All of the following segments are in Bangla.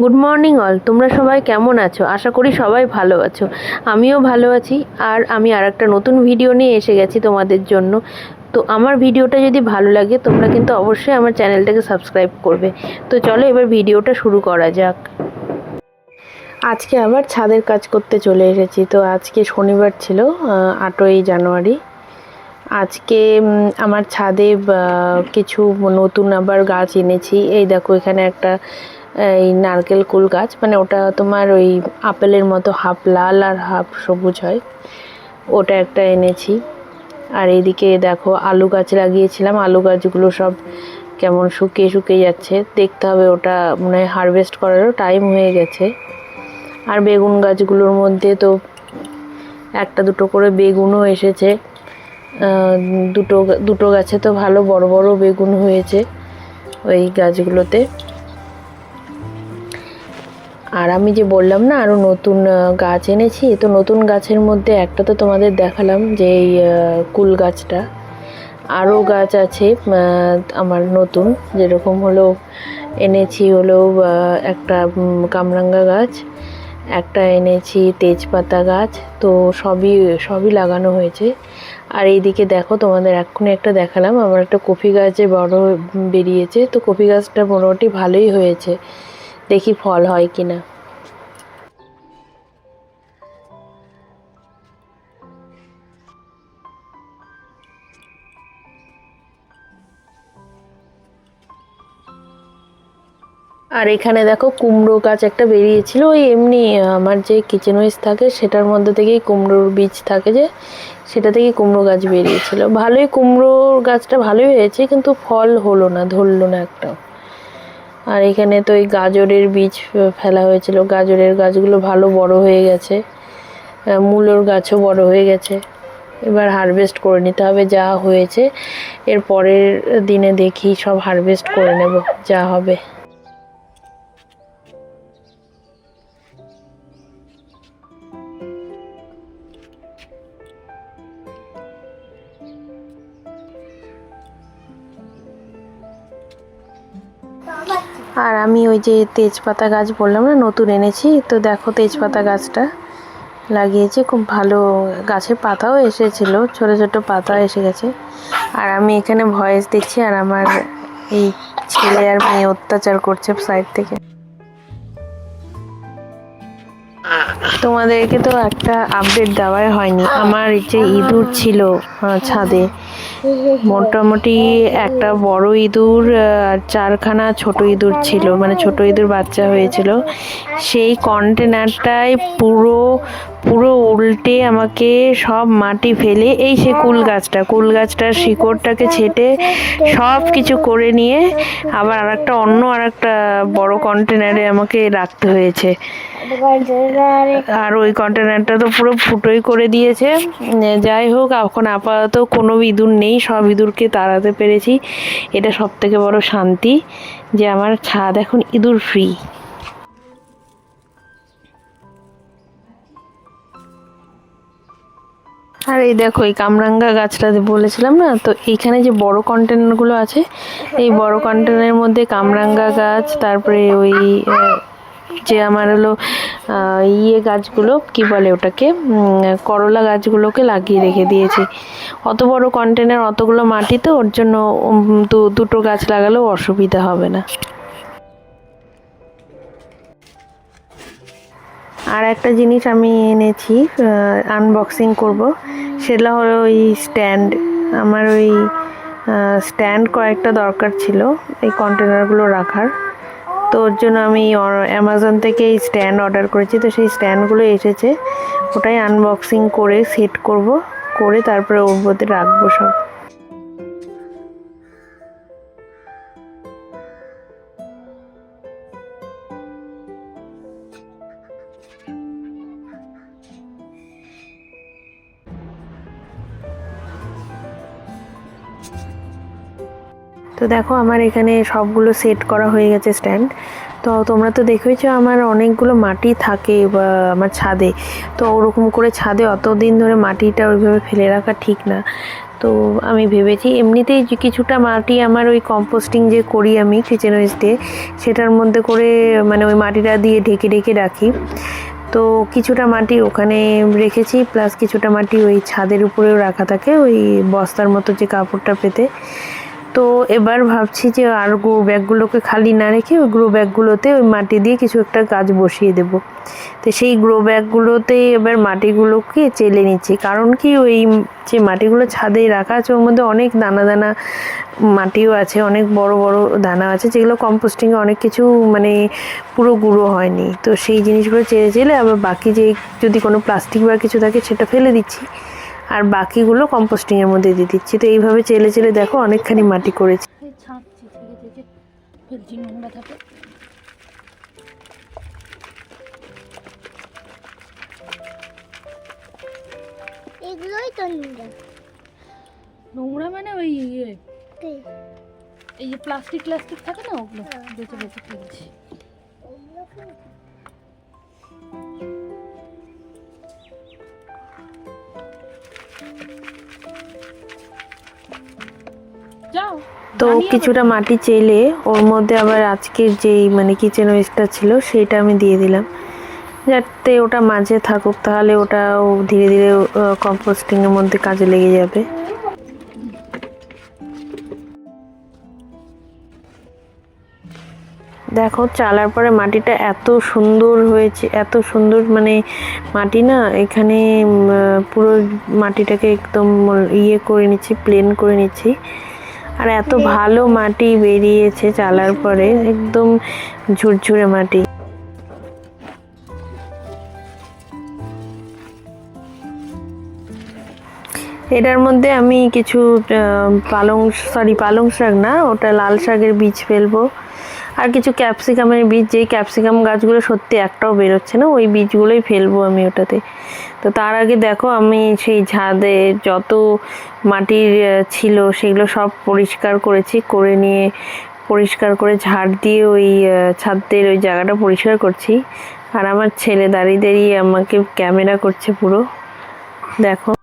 গুড মর্নিং অল তোমরা সবাই কেমন আছো? আশা করি সবাই ভালো আছো। আমিও ভালো আছি, আর আমি আর একটা নতুন ভিডিও নিয়ে এসে গেছি তোমাদের জন্য। তো আমার ভিডিওটা যদি ভালো লাগে, তোমরা কিন্তু অবশ্যই আমার চ্যানেলটাকে সাবস্ক্রাইব করবে। তো চলো এবার ভিডিওটা শুরু করা যাক। আজকে আবার ছাদের কাজ করতে চলে এসেছি। তো আজকে শনিবার ছিল আটই জানুয়ারি। আজকে আমার ছাদে কিছু নতুন আবার গাছ এনেছি। এই দেখো এখানে একটা এই নারকেল কুল গাছ মানে ওটা তোমার ওই আপেলের মতো হাফ লাল আর হাফ সবুজ হয়। ওটা একটা এনেছি। আর এইদিকে দেখো, আলু গাছ লাগিয়েছিলাম। আলু গাছগুলো সব কেমন শুকিয়ে শুকিয়ে যাচ্ছে। দেখতে হবে ওটা মানে হারভেস্ট করারও টাইম হয়ে গেছে। আর বেগুন গাছগুলোর মধ্যে তো একটা দুটো করে বেগুনও এসেছে। দুটো দুটো গাছে তো ভালো বড় বড় বেগুন হয়েছে ওই গাছগুলোতে। আর আমি যে বললাম না আরও নতুন গাছ এনেছি, তো নতুন গাছের মধ্যে একটা তো তোমাদের দেখালাম যে এই কুল গাছটা। আরও গাছ আছে আমার নতুন, যেরকম হলো এনেছি হলো একটা কামরাঙ্গা গাছ, একটা এনেছি তেজপাতা গাছ, তো সবই সবই লাগানো হয়েছে। আর এইদিকে দেখো, তোমাদের এক্ষুনি একটা দেখালাম, আমার একটা কফি গাছে বড় বেরিয়েছে, তো কফি গাছটা মোটামুটি ভালোই হয়েছে। দেখি ফল হয় কি না আর এখানে দেখো কুমড়ো গাছ একটা বেরিয়েছিল, ওই এমনি আমার যে কিচেন ওয়েস থাকে সেটার মধ্যে থেকেই কুমড়োর বীজ থাকে যে, সেটা থেকেই কুমড়ো গাছ বেরিয়েছিল। ভালোই কুমড়োর গাছটা ভালোই হয়েছে, কিন্তু ফল হলো না, ধরলো না একটা আর এখানে তো এই গাজরের বীজ ফেলা হয়েছিল। গাজরের গাছগুলো ভালো বড় হয়ে গেছে। মূলোর গাছও বড় হয়ে গেছে। এবার হারভেস্ট করে নিতে হবে যা হয়েছে। এর পরের দিনে দেখি সব হারভেস্ট করে নেব, যা হবে। আর আমি ওই যে তেজপাতা গাছ বললাম না, নতুন এনেছি। তো দেখো তেজপাতা গাছটা লাগিয়েছি। খুব ভালো গাছে পাতাও এসেছিল, ছোট ছোট পাতা এসে গেছে। আর আমি এখানে ভয়েস দিচ্ছি আর আমার এই ছেলে আর মেয়ে অত্যাচার করছে সাইড থেকে। তোমাদেরকে তো একটা আপডেট দেওয়াই হয়নি। আমার যে ইঁদুর ছিল ছাদে। মোটামুটি একটা বড় ইঁদুর আর চারখানা ছোট ইঁদুর ছিল মানে ছোট ইঁদুর বাচ্চা হয়েছিল। সেই কন্টেনারটায় পুরো পুরো উল্টে আমাকে সব মাটি ফেলে এই সে কুল গাছটা, কুল গাছটার শিকড়টাকে ছেটে সব কিছু করে নিয়ে আবার আরেকটা, অন্য আরেকটা বড় কন্টেনারে আমাকে রাখতে হয়েছে। আর ওই কন্টেনারটা তো পুরো ফুটোই করে দিয়েছে। যাই হোক, এখন আপাতত কোনো ইঁদুর নেই, সব ইঁদুরকে তাড়াতে পেরেছি। এটা সব থেকে বড় শান্তি যে আমার ছাদ এখন ইঁদুর ফ্রি আর এই দেখো, এই কামরাঙ্গা গাছটা যে বলেছিলাম না, তো এইখানে যে বড় কন্টেনারগুলো আছে, এই বড় কন্টেনারের মধ্যে কামরাঙ্গা গাছ, তারপরে ওই যে আমার হলো ইয়ে গাছগুলো, কি বলে ওটাকে করলা গাছগুলোকে লাগিয়ে রেখে দিয়েছি। অত বড় কন্টেনার অতগুলো মাটি তো, ওর জন্য দুটো গাছ লাগালেও অসুবিধা হবে না। আর একটা জিনিস আমি এনেছি আনবক্সিং করব, সেটা হলো ওই স্ট্যান্ড আমার ওই স্ট্যান্ড কয়েকটা দরকার ছিল, এই কন্টেনারগুলো রাখার। তো ওর জন্য আমি অ্যামাজন থেকে এই স্ট্যান্ড অর্ডার করেছি। তো সেই স্ট্যান্ডগুলো এসেছে। ওটাই আনবক্সিং করে সেট করব। করে তারপরে ওর মধ্যে রাখব সব। তো দেখো আমার এখানে সবগুলো সেট করা হয়ে গেছে স্ট্যান্ড তো তোমরা তো দেখেছ আমার অনেকগুলো মাটি থাকে বা আমার ছাদে। তো ওরকম করে ছাদে অত দিন ধরে মাটিটা ওইভাবে ফেলে রাখা ঠিক না। তো আমি ভেবেছি এমনিতেই যে কিছুটা মাটি আমার ওই কম্পোস্টিং যে করি আমি কিচেন ওয়েস্টে সেটার মধ্যে করে মানে ওই মাটিটা দিয়ে ঢেকে ঢেকে রাখি। তো কিছুটা মাটি ওখানে রেখেছি প্লাস কিছুটা মাটি ওই ছাদের উপরেও রাখা থাকে, ওই বস্তার মতো যে কাপড়টা পেতে। তো এবার ভাবছি যে আর গ্রো ব্যাগগুলোকে খালি না রেখে ওই গ্রো ব্যাগগুলোতে ওই মাটি দিয়ে কিছু একটা গাছ বসিয়ে দেব। তো সেই গ্রো ব্যাগগুলোতে এবার মাটিগুলোকে চেলে নিচ্ছি। কারণ কি ওই যে মাটিগুলো ছাদে রাখা আছে, ওর মধ্যে অনেক দানা দানা মাটিও আছে, অনেক বড় বড় দানা আছে, যেগুলো কম্পোস্টিংয়ে অনেক কিছু মানে পুরো গুঁড়ো হয়নি। তো সেই জিনিসগুলো চেলে চেলে আবার বাকি যে যদি কোনো প্লাস্টিক বা কিছু থাকে সেটা ফেলে দিচ্ছি। আর বাকিগুলো কম্পোস্টিংয়ের মধ্যে দিয়ে দিচ্ছি। তো এইভাবে চেলে চেলে দেখো অনেকখানি মাটি করেছি। ছাঁকছি থেকে থেকে ফেলছি নোংরা থাকে। এগুলোই তো নোংরা। নোংরা মানে ওই ইয়ে এই যে প্লাস্টিক প্লাস্টিক থাকে না ওগুলো? হ্যাঁ। বেঁচে বেঁচে ফেলছি। তো কিছুটা মাটি চেলে ওর মধ্যে আবার আজকের যেই মানে কিচেন ওয়েস্টটা ছিল সেটা আমি দিয়ে দিলাম। যাতে ওটা মাঝে থাকুক তাহলে ওটাও ধীরে ধীরে কম্পোস্টিংয়ের মধ্যে কাজে লেগে যাবে। দেখো চালার পরে মাটিটা এত সুন্দর হয়েছে এত সুন্দর মানে মাটি না এখানে পুরো মাটিটাকে একদম ইয়ে করে নিচ্ছি প্লেন করে নিচ্ছি। আর এত ভালো মাটি বেরিয়েছে চালার পরে, একদম ঝুরঝুরে মাটি। এটার মধ্যে আমি কিছু পালং সরি পালং শাক না, ওটা লাল শাকের বীজ ফেলব। আর কিছু ক্যাপসিকামের বীজ, যেই ক্যাপসিকাম গাছগুলো সত্যি একটাও বেরোচ্ছে না, ওই বীজগুলোই ফেলব আমি ওটাতে। তো তার আগে দেখো, আমি সেই ঝাঁদে যত মাটির ছিল সেগুলো সব পরিষ্কার করেছি, করে নিয়ে পরিষ্কার করে ঝাড় দিয়ে ওই ছাদের ওই জায়গাটা পরিষ্কার করছি। আর আমার ছেলে দাঁড়িয়ে দাঁড়িয়ে আমাকে ক্যামেরা করছে পুরো। দেখো।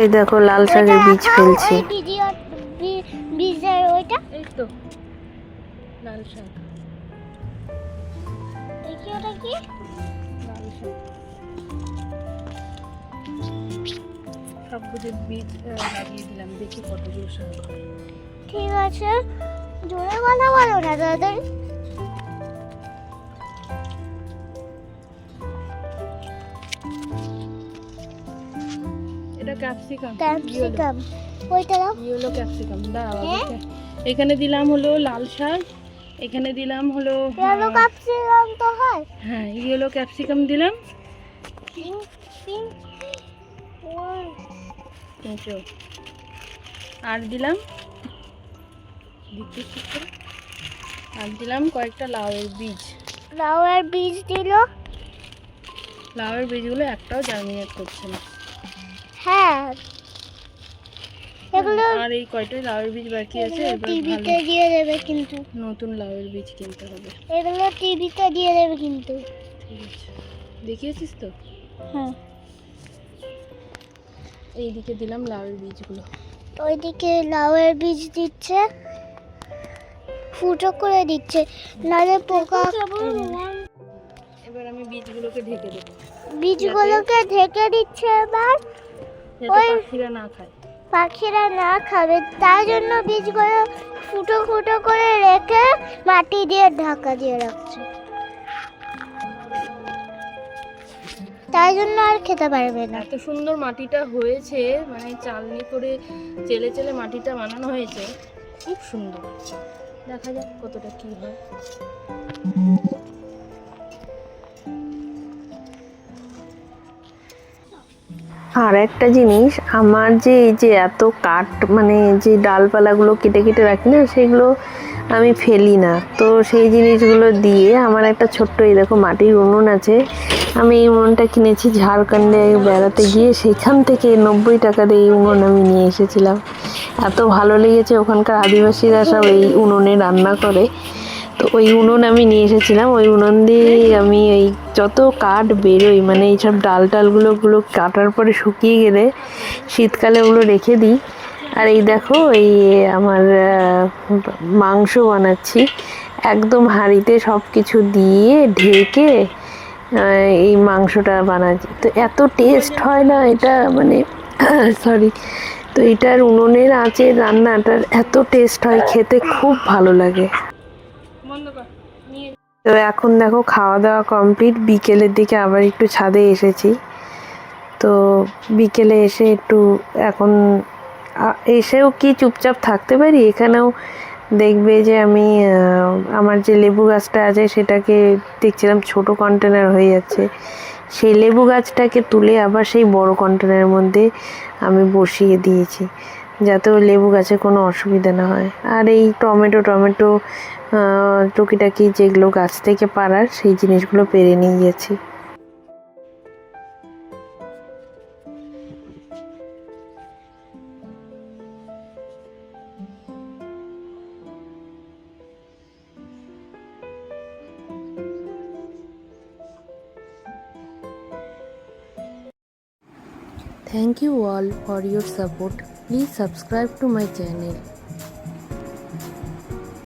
এই দেখো লাল শাকের বীজ ফেলছি। ওই ভিডিও বি- বীজের ওইটা? এই তো লাল শাক। ওটা কি? লাল শাক। সবগুলো বীজ লাগিয়ে দিলাম। দেখি কতগুলো শাক ঠিক আছে। জোরে কথা বলো না দাদা এটা ক্যাপসিকাম ক্যাপসিকাম ওইটা দাও। ইয়েলো ক্যাপসিকাম আগে হ্যাঁ? এখানে দিলাম হলো লাল শাক এখানে দিলাম হলো ইয়েলো ক্যাপসিকাম তো হয়। হ্যাঁ ইয়েলো ক্যাপসিকাম দিলাম। আর দিলাম। আর দিলাম কয়েকটা লাউয়ের বীজ। লাউয়ের বীজ দিল। লাউয়ের বীজগুলো একটাও জার্মিনেট করছে না। হ্যাঁ। এগুলো আর এই কয়টাই লাউয়ের বীজ বাকি আছে? টিভিতে দিয়ে দেবে কিন্তু। নতুন লাউয়ের বীজ কিনতে হবে। এগুলো টিভিতে দিয়ে দেবে কিন্তু। দেখিয়েছিস তো? হ্যাঁ। এইদিকে দিলাম লাউয়ের বীজগুলো। ওইদিকে লাউয়ের বীজ দিচ্ছে ফুটো করে দিচ্ছে নালে পোকা এবার আমি বীজগুলোকে ঢেকে দেবো। বীজগুলোকে ঢেকে দিচ্ছে এবার। পাখিরা না খায়। পাখিরা না খাবে তাই জন্য বীজগুলো ফুটো ফুটো করে রেখে মাটি দিয়ে ঢাকা দিয়ে রাখছে। তাই জন্য আর খেতে পারবে না। এত সুন্দর মাটিটা হয়েছে মানে চালনি করে চেলে চেলে মাটিটা বানানো হয়েছে। খুব সুন্দর। দেখা যাক কতটা কি হয়। আর একটা জিনিস, আমার যে এই যে এত কাঠ মানে যে ডালপালাগুলো কেটে কেটে রাখি না, সেগুলো আমি ফেলি না। তো সেই জিনিসগুলো দিয়ে আমার একটা ছোট্ট এই দেখো মাটির উনুন আছে। আমি এই উনুনটা কিনেছি ঝাড়খণ্ডে বেড়াতে গিয়ে, সেখান থেকে নব্বই টাকা দিয়ে এই উনুন আমি নিয়ে এসেছিলাম। এত ভালো লেগেছে, ওখানকার আদিবাসীরা সব এই উনুনে রান্না করে। তো ওই উনুন আমি নিয়ে এসেছিলাম। ওই উনুন দিয়ে আমি এই যত কাঠ বেরোই মানে এইসব ডাল টালগুলো ওগুলো কাটার পরে শুকিয়ে গেলে শীতকালে ওগুলো রেখে দিই। আর এই দেখো, এই আমার মাংস বানাচ্ছি। একদম হাঁড়িতে সব কিছু দিয়ে ঢেকে এই মাংসটা বানাচ্ছি। তো এত টেস্ট হয় না এটা মানে সরি তো এটার উনুনের আঁচে রান্নাটার এত টেস্ট হয়, খেতে খুব ভালো লাগে। তো এখন দেখো খাওয়া দাওয়া কমপ্লিট বিকেলের দিকে আবার একটু ছাদে এসেছি। তো বিকেলে এসে একটু এখন এসেও কি চুপচাপ থাকতে পারি? এখানেও দেখবে যে আমি আমার যে লেবু গাছটা আছে সেটাকে দেখছিলাম ছোট কন্টেনার হয়ে যাচ্ছে। সেই লেবু গাছটাকে তুলে আবার সেই বড় কন্টেনারের মধ্যে আমি বসিয়ে দিয়েছি। যাতে লেবু গাছে কোনো অসুবিধা না হয়। আর এই টমেটো টমেটো টুকিটাকি যেগুলো গাছ থেকে পাড়ার সেই জিনিসগুলো পেরে নিয়ে গেছি Thank you all for your support. Please subscribe to my channel.